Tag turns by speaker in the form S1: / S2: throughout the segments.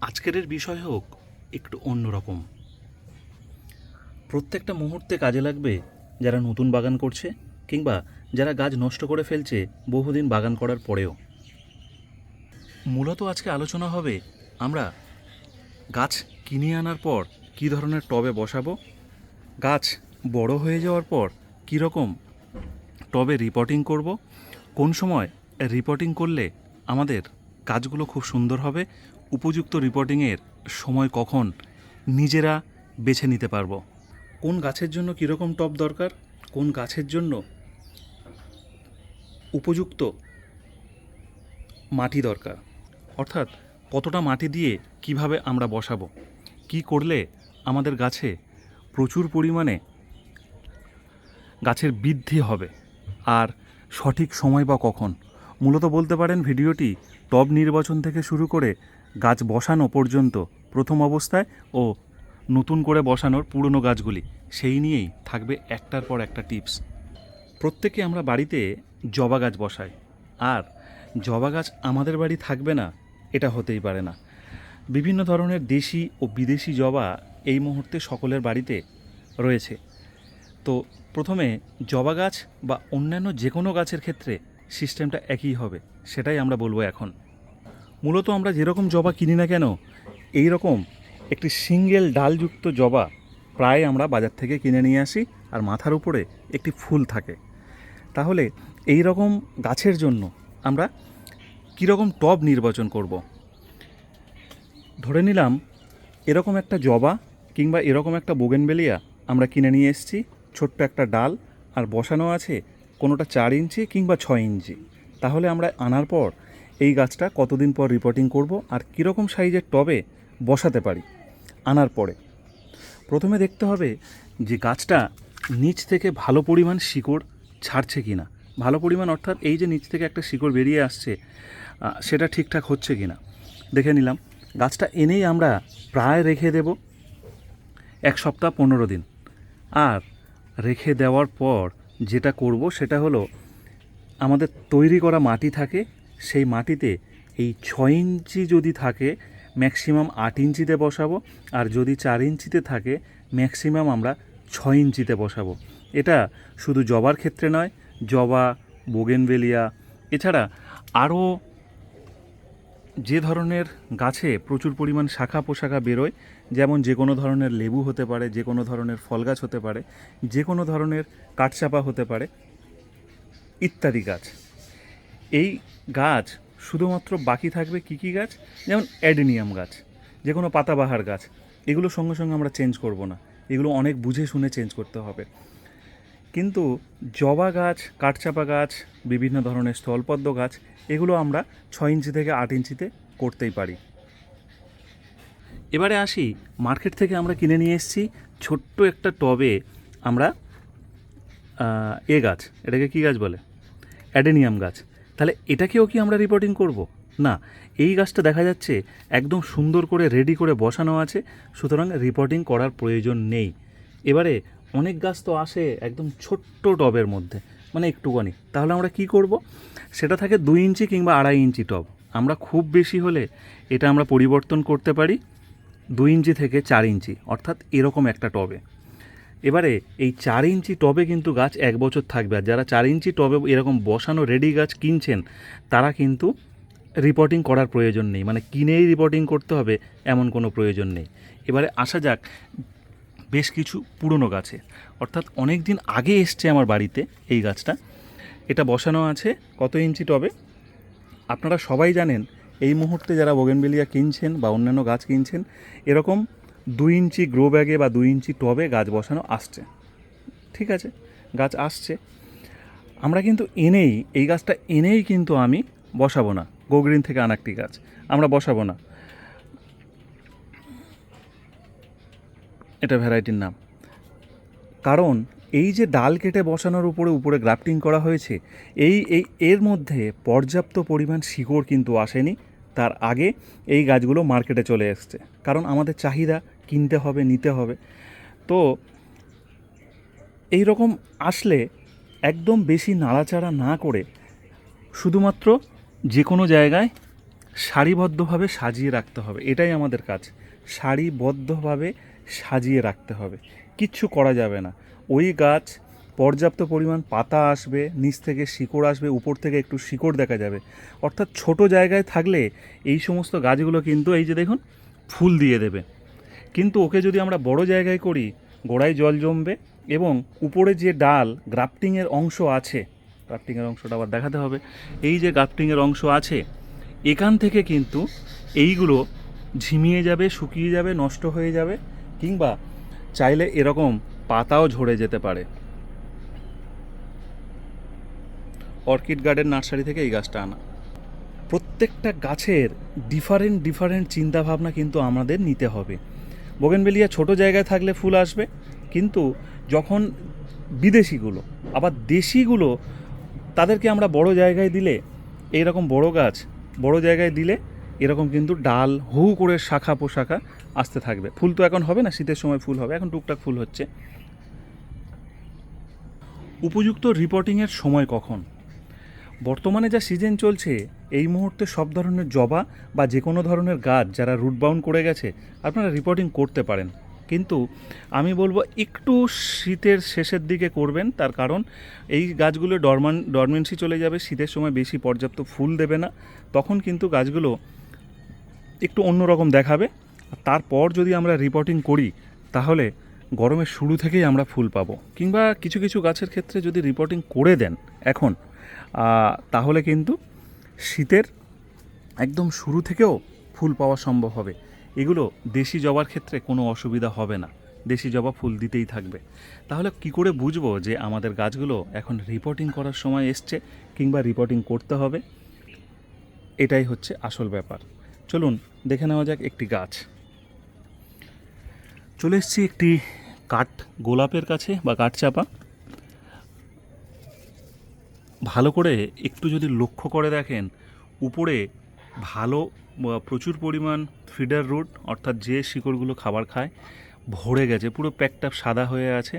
S1: আজকের বিষয় হোক একটু অন্যরকম। প্রত্যেকটা মুহূর্তে কাজে লাগবে যারা নতুন বাগান করছে কিংবা যারা গাছ নষ্ট করে ফেলছে বহুদিন বাগান করার পরেও। মূলত আজকে আলোচনা হবে আমরা গাছ কিনে আনার পর কী ধরনের টবে বসাবো, গাছ বড় হয়ে যাওয়ার পর কীরকম টবে রিপোর্টিং করব, কোন সময় রিপোর্টিং করলে আমাদের কাজগুলো খুব সুন্দর হবে। উপযুক্ত রিপোর্টিংয়ের সময় কখন নিজেরা বেছে নিতে পারব। কোন গাছের জন্য কীরকম টপ দরকার, কোন গাছের জন্য উপযুক্ত মাটি দরকার, অর্থাৎ কতটা মাটি দিয়ে কীভাবে আমরা বসাবো, কি করলে আমাদের গাছে প্রচুর পরিমাণে গাছের বৃদ্ধি হবে, আর সঠিক সময় বা কখন মূলত বলতে পারেন ভিডিওটি টব নির্বাচন থেকে শুরু করে গাছ বসানো পর্যন্ত প্রথম অবস্থায় ও নতুন করে বসানোর পুরনো গাছগুলি। সেই নিয়েই থাকবে একটার পর একটা টিপস। প্রত্যেকে আমরা বাড়িতে জবা গাছ বসাই। আর জবা গাছ আমাদের বাড়ি থাকবে না, এটা হতেই পারে না। বিভিন্ন ধরনের দেশি ও বিদেশি জবা এই মুহূর্তে সকলের বাড়িতে রয়েছে। তো প্রথমে জবা গাছ বা অন্যান্য যে কোনো গাছের ক্ষেত্রে সিস্টেমটা একই হবে, সেটাই আমরা বলব এখন। মূলত আমরা যেরকম জবা কিনি না কেন এই রকম একটি সিঙ্গেল ডালযুক্ত জবা প্রায় আমরা বাজার থেকে কিনে নিয়ে আসি আর মাথার উপরে একটি ফুল থাকে। তাহলে এই রকম গাছের জন্য আমরা কীরকম টব নির্বাচন করব? ধরে নিলাম এরকম একটা জবা কিংবা এরকম একটা বোগেনবেলিয়া আমরা কিনে নিয়ে এসেছি, ছোট্ট একটা ডাল আর বসানো আছে কোনোটা চার ইঞ্চি কিংবা ছয় ইঞ্চি। তাহলে আমরা আনার পর এই গাছটা কতদিন পর রিপোর্টিং করব আর কীরকম সাইজের টবে বসাতে পারি আনার পরে। প্রথমে দেখতে হবে যে গাছটা নিচ থেকে ভালো পরিমাণ শিকড় ছাড়ছে কি না ভালো পরিমাণ অর্থাৎ এই যে নিচ থেকে একটা শিকড় বেরিয়ে আসছে সেটা ঠিকঠাক হচ্ছে কি না দেখে নিলাম, গাছটা এনেই আমরা প্রায় রেখে দেব এক সপ্তাহ পনেরো দিন। আর রেখে দেওয়ার পর যেটা করব সেটা হলো আমাদের তৈরি করা মাটি থাকে, সেই মাটিতে এই ছয় ইঞ্চি যদি থাকে ম্যাক্সিমাম আট ইঞ্চিতে বসাবো, আর যদি চার ইঞ্চিতে থাকে ম্যাক্সিমাম আমরা ছয় ইঞ্চিতে বসাবো। এটা শুধু জবার ক্ষেত্রে নয়, জবা, বোগেনভেলিয়া, এছাড়া আরও যে ধরনের গাছে প্রচুর পরিমাণ শাখা পোশাখা বেরোয় যেমন যে কোনো ধরনের লেবু হতে পারে, যে কোনো ধরনের ফল গাছ হতে পারে, যে কোনো ধরনের কাঠচাপা হতে পারে, ইত্যাদি গাছ। এই গাছ শুধুমাত্র বাকি থাকবে কী কী গাছ? যেমন অ্যাডেনিয়াম গাছ, যে কোনো পাতাবাহার গাছ। এগুলো সঙ্গে সঙ্গে আমরা চেঞ্জ করব না। এগুলো অনেক বুঝে শুনে চেঞ্জ করতে হবে। কিন্তু জবা গাছ, কাঠচাপা গাছ, বিভিন্ন ধরনের স্থলপদ্ম গাছ, এগুলো আমরা ছয় ইঞ্চি থেকে আট ইঞ্চিতে করতেই পারি। এবারে আসি, মার্কেট থেকে আমরা কিনে নিয়ে এসেছি ছোট্ট একটা টবে আমরা এ গাছ। এটাকে কী গাছ বলে? অ্যাডেনিয়াম গাছ। তাহলে এটাকেও কি আমরা রিপোর্টিং করব? না, এই গাছটা দেখা যাচ্ছে একদম সুন্দর করে রেডি করে বসানো আছে, সুতরাং রিপোর্টিং করার প্রয়োজন নেই। এবারে অনেক গাছ তো আসে একদম ছোট্ট টবের মধ্যে মানে একটুখানি। তাহলে আমরা কি করব? সেটা থাকে দুই ইঞ্চি কিংবা আড়াই ইঞ্চি টব। আমরা খুব বেশি হলে এটা আমরা পরিবর্তন করতে পারি। দুই ইঞ্চি থেকে চার ইঞ্চি, অর্থাৎ এরকম একটা টবে। এবারে এই চার ইঞ্চি টবে কিন্তু গাছ এক বছর থাকবে, আর যারা চার ইঞ্চি টবে এরকম বসানো রেডি গাছ কিনছেন, তারা কিন্তু রিপোর্টিং করার প্রয়োজন নেই। মানে কিনেই রিপোর্টিং করতে হবে, এমন কোনো প্রয়োজন নেই। এবারে আসা যাক, বেশ কিছু পুরনো গাছে। অর্থাৎ অনেক দিন আগে এসছে আমার বাড়িতে এই গাছটা। এটা বসানো আছে কত ইঞ্চি টবে? আপনারা সবাই জানেন এই মুহূর্তে যারা বোগেনবেলিয়া কিনছেন বা অন্যান্য গাছ কিনছেন, এরকম দুই ইঞ্চি গ্রো ব্যাগে বা দুই ইঞ্চি টবে গাছ বসানো আসছে। ঠিক আছে? গাছ আসছে। আমরা কিন্তু এনেই, এই গাছটা এনেই কিন্তু আমি বসাবো না। গোগ্রিন থেকে আনা একটি গাছ। আমরা বসাবো না। এটা ভ্যারাইটির নাম। কারণ এই যে ডাল কেটে বসানোর উপরে উপরে গ্রাফটিং করা হয়েছে, এই এই, এর মধ্যে পর্যাপ্ত পরিমাণ শিকড় কিন্তু আসেনি। তার আগে এই গাছগুলো মার্কেটে চলে এসছে। কারণ আমাদের চাহিদা কিনতে হবে, নিতে হবে। তো এই রকম আসলে একদম বেশি নাড়াচাড়া না করে শুধুমাত্র যে কোনো জায়গায় সারিবদ্ধভাবে সাজিয়ে রাখতে হবে। এটাই আমাদের কাজ। সারিবদ্ধভাবে সাজিয়ে রাখতে হবে। কিচ্ছু করা যাবে না। ওই গাছ, পর্যাপ্ত পরিমাণ পাতা আসবে, নিচ থেকে শিকড় আসবে, উপর থেকে একটু শিকড় দেখা যাবে। অর্থাৎ ছোট জায়গায় থাকলে এই সমস্ত গাছগুলো কিন্তু এই যে দেখুন, ফুল দিয়ে দেবে। কিন্তু ওকে যদি আমরা বড় জায়গায় করি, গোড়ায় জল জমবে এবং উপরে যে ডাল, গ্রাফটিংয়ের অংশ আছে, গ্রাফটিংয়ের অংশটা আবার দেখাতে হবে, এই যে গ্রাফটিংয়ের অংশ আছে, এখান থেকে কিন্তু এইগুলো ঝিমিয়ে যাবে, শুকিয়ে যাবে, নষ্ট হয়ে যাবে, কিংবা চাইলে এরকম পাতাও ঝরে যেতে পারে। অর্কিড গার্ডেন নার্সারি থেকে এই গাছটা আনা। প্রত্যেকটা গাছের ডিফারেন্ট ডিফারেন্ট চিন্তাভাবনা কিন্তু আমাদের নিতে হবে। বোগেনবেলিয়া ছোট জায়গায় থাকলে ফুল আসবে, কিন্তু যখন বিদেশিগুলো, আবার দেশিগুলো, তাদেরকে আমরা বড় জায়গায় দিলে এইরকম বড় গাছ, বড় জায়গায় দিলে এরকম কিন্তু ডাল হু করে শাখা পোশাখা আসতে থাকবে। ফুল তো এখন হবে না, শীতের সময় ফুল হবে, এখন টুকটাক ফুল হচ্ছে। উপযুক্ত রিপোর্টিংয়ের সময় কখন? বর্তমানে যা সিজন চলছে, এই মুহূর্তে সব ধরনের জবা বা যে কোনো ধরনের গাছ যারা রুট বাউন্ড করে গেছে, আপনারা রিপোর্টিং করতে পারেন। কিন্তু আমি বলব একটু শীতের শেষের দিকে করবেন, তার কারণ এই গাছগুলো ডরমান ডরমেন্সি চলে যাবে, শীতের সময় বেশি পর্যাপ্ত ফুল দেবে না, তখন কিন্তু গাছগুলো একটু অন্যরকম দেখাবে। তারপর যদি আমরা রিপোর্টিং করি, তাহলে গরমের শুরু থেকেই আমরা ফুল পাবো। কিংবা কিছু কিছু গাছের ক্ষেত্রে যদি রিপোর্টিং করে দেন এখন তাহলে কিন্তু শীতের একদম শুরু থেকেও ফুল পাওয়া সম্ভব হবে। এগুলো দেশি জবার ক্ষেত্রে কোনো অসুবিধা হবে না। দেশি জবা ফুল দিতেই থাকবে। তাহলে কি করে বুঝব যে আমাদের গাছগুলো এখন রিপোর্টিং করার সময় এসছে কিংবা রিপোর্টিং করতে হবে? এটাই হচ্ছে আসল ব্যাপার। চলুন, দেখে নেওয়া যাক একটি গাছ। চলে এসেছি একটি কাঠ গোলাপের কাছে বা কাঠ চাপা। ভালো করে একটু যদি লক্ষ্য করে দেখেন, উপরে ভালো প্রচুর পরিমাণ ফিডার রুট, অর্থাৎ যে শিকড়গুলো খাবার খায়, ভরে গেছে, পুরো প্যাকটা সাদা হয়ে আছে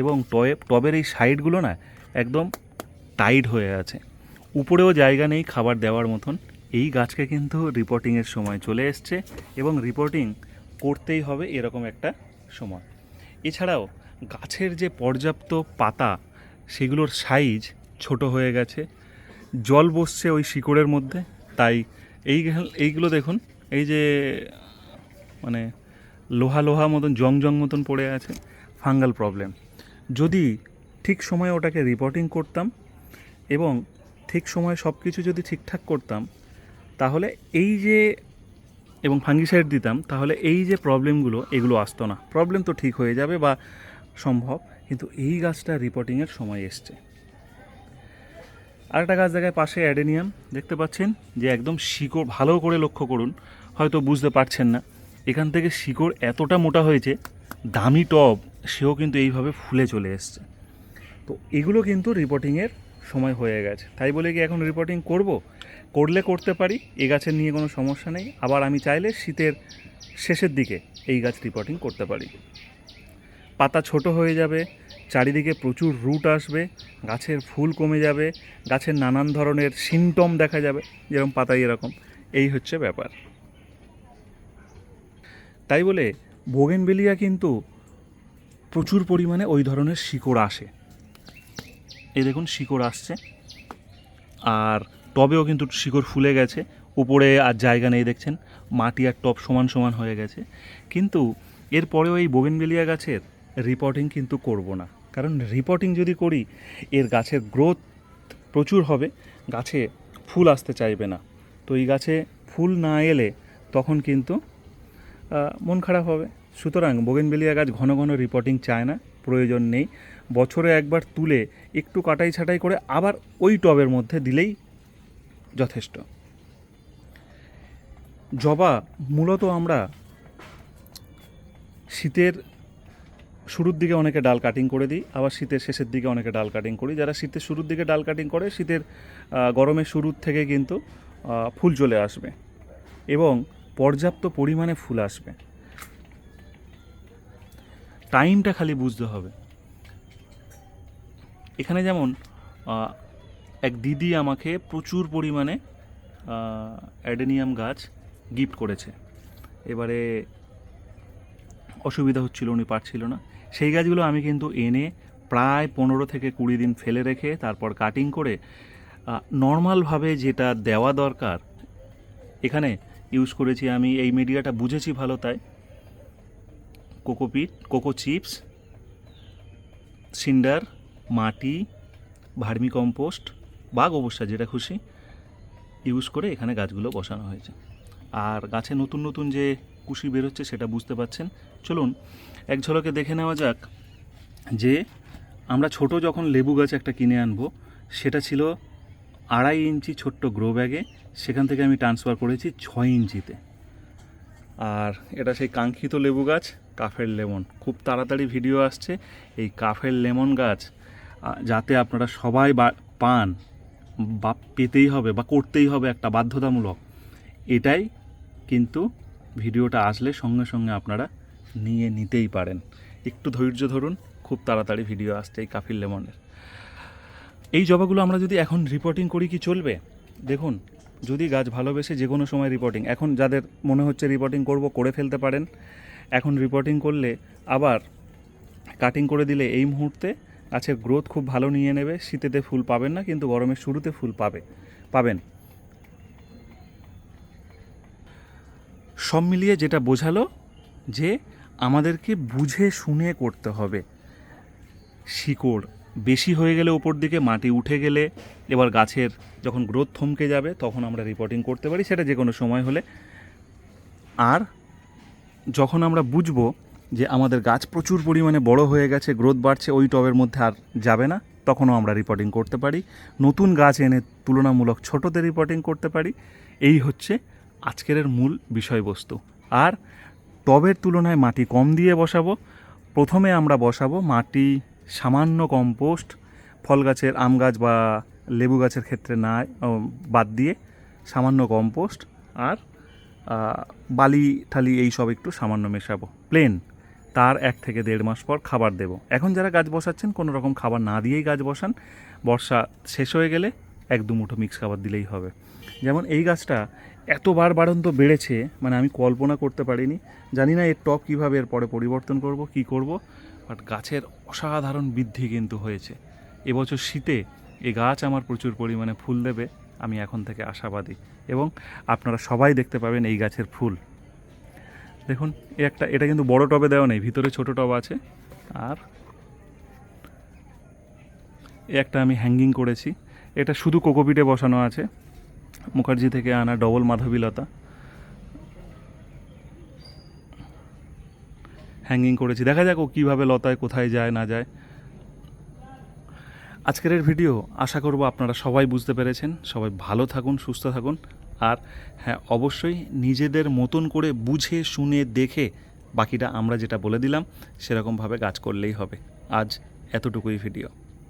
S1: এবং টয়ে, টবের এই সাইডগুলো না একদম টাইট হয়ে আছে। উপরেও জায়গা নেই খাবার দেওয়ার মতন। এই গাছকে কিন্তু রিপোর্টিংয়ের সময় চলে এসছে এবং রিপোর্টিং করতেই হবে এরকম একটা সময়। এছাড়াও গাছের যে পর্যাপ্ত পাতা, সেগুলোর সাইজ ছোট হয়ে গেছে, জল বসছে ওই শিকড়ের মধ্যে, তাই এই এইগুলো দেখুন, এই যে মানে লোহা লোহা মতন, জং জং মতন পড়ে আছে, ফাঙ্গাল প্রবলেম। যদি ঠিক সময়ে ওটাকে রিপোর্টিং করতাম এবং ঠিক সময়ে সব কিছু যদি ঠিকঠাক করতাম, তাহলে এই যে এবং ফাঙ্গিসাইড দিতাম, তাহলে এই যে প্রবলেমগুলো এগুলো আসতো না। প্রবলেম তো ঠিক হয়ে যাবে বা সম্ভব, কিন্তু এই গাছটা রিপোর্টিংয়ের সময় এসছে। আরেকটা গাছ দেখায় পাশে অ্যাডেনিয়াম, দেখতে পাচ্ছেন? যে একদম শিকড় ভালো করে লক্ষ্য করুন, হয়তো বুঝতে পারছেন না। এখান থেকে শিকড় এতটা মোটা হয়েছে, দামি টব, সেও কিন্তু এইভাবে ফুলে চলে এসছে। তো এগুলো কিন্তু রিপোর্টিংয়ের সময় হয়ে গেছে। তাই বলে কি এখন রিপোর্টিং করব? করলে করতে পারি এই গাছের নিয়ে কোনো সমস্যা নেই। আবার আমি চাইলে শীতের শেষের দিকে এই গাছ রিপোর্টিং করতে পারি। পাতা ছোট হয়ে যাবে, চারিদিকে প্রচুর রুট আসবে, গাছের ফুল কমে যাবে, গাছের নানান ধরনের সিমটম দেখা যাবে, যেরকম পাতায় এরকম। এই হচ্ছে ব্যাপার। তাই বলে বোগেনবেলিয়া কিন্তু প্রচুর পরিমাণে ওই ধরনের শিকড় আসে। এই দেখুন, শিকড় আসছে। আর টবেও কিন্তু শিকড় ফুলে গেছে। উপরে আর জায়গা নেই দেখছেন। মাটি আর টব সমান সমান হয়ে গেছে। কিন্তু এরপরেও এই বোগেনবেলিয়া গাছের রিপোর্টিং কিন্তু করব না। কারণ রিপোর্টিং যদি করি, এর গাছের গ্রোথ প্রচুর হবে। গাছে ফুল আসতে চাইবে না। তো এই গাছে ফুল না এলে তখন কিন্তু মন খারাপ হবে। সুতরাং বোগেনবেলিয়া গাছ ঘন ঘন রিপোর্টিং চায় না। প্রয়োজন নেই। বছরে একবার তুলে একটু কাটাই ছাটাই করে আবার ওই টবের মধ্যে দিলেই যথেষ্ট। জবা মূলত আমরা শীতের শুরুর দিকে অনেকে ডাল কাটিং করে দিই, আবার শীতের শেষের দিকে অনেকে ডাল কাটিং করি। যারা শীতের শুরুর দিকে ডাল কাটিং করে, শীতের গরমের শুরুর থেকে কিন্তু ফুল চলে আসবে এবং পর্যাপ্ত পরিমাণে ফুল আসবে। টাইমটা খালি বুঝতে হবে। এখানে যেমন এক দিদি আমাকে প্রচুর পরিমাণে অ্যাডেনিয়াম গাছ গিফট করেছে। এবারে অসুবিধা হচ্ছিল, উনি পারছিল না। সেই গাছগুলো আমি কিন্তু এনে প্রায় পনেরো থেকে কুড়ি দিন ফেলে রেখে, তারপর কাটিং করে নর্মালভাবে যেটা দেওয়া দরকার, এখানে ইউজ করেছি আমি, এই মিডিয়াটা বুঝেছি ভালো তাই। কোকোপিট, কোকো চিপস, সিন্ডার মাটি, ভার্মি কম্পোস্ট বা গোবর সার যেটা খুশি ইউজ করে এখানে গাছগুলো বসানো হয়েছে। আর গাছে নতুন নতুন যে কুশি বেরোচ্ছে সেটা বুঝতে পাচ্ছেন চলুন, এক ঝলকে দেখে নেওয়া যাক যে আমরা ছোট যখন লেবু গাছ একটা কিনে আনব, সেটা ছিল আড়াই ইঞ্চি ছোট্ট গ্রো ব্যাগে সেখান থেকে আমি ট্রান্সফার করেছি ছয় ইঞ্চিতে। আর এটা সেই কাঙ্ক্ষিত লেবু গাছ, কাফের লেমন। খুব তাড়াতাড়ি ভিডিও আসছে। এই কাফের লেমন গাছ যাতে আপনারা সবাই পান বা পেতেই হবে বা করতেই হবে একটা বাধ্যতামূলক। এটাই কিন্তু ভিডিওটা আসলে সঙ্গে সঙ্গে আপনারা নিয়ে নিতেই পারেন। একটু ধৈর্য ধরুন, খুব তাড়াতাড়ি ভিডিও আসছে এই কাফির লেমনের। এই জবাগুলো আমরা যদি এখন রিপোর্টিং করি কি চলবে? দেখুন, যদি গাছ ভালোবেসে যে কোনো সময় রিপোর্টিং এখন যাদের মনে হচ্ছে রিপোর্টিং করব, করে ফেলতে পারেন। এখন রিপোর্টিং করলে আবার কাটিং করে দিলে এই মুহূর্তে গাছের গ্রোথ খুব ভালো নিয়ে নেবে, শীতেতে ফুল পাবেন না, কিন্তু গরমের শুরুতে ফুল পাবে, পাবেন। সব মিলিয়ে যেটা বোঝালো যে আমাদেরকে বুঝে শুনে করতে হবে। শিকড় বেশি হয়ে গেলে ওপর দিকে, মাটি উঠে গেলে, এবার গাছের যখন গ্রোথ থমকে যাবে, তখন আমরা রিপোর্টিং করতে পারি, সেটা যে কোনো সময় হলে। আর যখন আমরা বুঝব যে আমাদের গাছ প্রচুর পরিমাণে বড় হয়ে গেছে গ্রোথ বাড়ছে, ওই টবের মধ্যে আর যাবে না। তখনও আমরা রিপোর্টিং করতে পারি। নতুন গাছ এনে তুলনামূলক ছোটোতে রিপোর্টিং করতে পারি। এই হচ্ছে আজকের মূল বিষয়বস্তু। আর টবের তুলনায় মাটি কম দিয়ে বসাবো। প্রথমে আমরা বসাবো মাটি সামান্য কম্পোস্ট ফল গাছের, আম গাছ বা লেবু গাছের ক্ষেত্রে না বাদ দিয়ে সামান্য কম্পোস্ট আর বালি, ঠালি এই সব একটু সামান্য মেশাবো। প্লেন তার এক থেকে দেড় মাস পর খাবার দেব। এখন যারা গাছ বসাচ্ছেন, কোনো রকম খাবার না দিয়েই গাছ বসান। বর্ষা শেষ হয়ে গেলে এক দু মুঠো মিক্স খাবার দিলেই হবে। যেমন এই গাছটা এতবার বাড়ন্ত বেড়েছে মানে আমি কল্পনা করতে পারিনি। জানি না এর টপ কীভাবে এরপরে পরিবর্তন করব, কি করব বাট গাছের অসাধারণ বৃদ্ধি কিন্তু হয়েছে। এবছর শীতে এই গাছ আমার প্রচুর পরিমাণে ফুল দেবে, আমি এখন থেকে আশাবাদী। এবং আপনারা সবাই দেখতে পাবেন এই গাছের ফুল। দেখুন এ একটা, এটা কিন্তু বড় টবে দেওয়া নেই, ভিতরে ছোট টব আছে। আর এ একটা আমি হ্যাঙ্গিং করেছি। এটা শুধু কোকোপিটে বসানো আছে। মুখার্জি থেকে আনা ডবল মাধবীলতা। হ্যাঙ্গিং করেছি। দেখা যাক ও কীভাবে লতায় কোথায় যায়, না যায়। আজকের ভিডিও আশা করব আপনারা সবাই বুঝতে পেরেছেন। সবাই ভালো থাকুন, সুস্থ থাকুন। আর হ্যাঁ অবশ্যই নিজেদের মতন করে বুঝে, শুনে, দেখে বাকিটা আমরা যেটা বলে দিলাম, সেরকমভাবে কাজ করলেই হবে। আজ এতটুকুই ভিডিও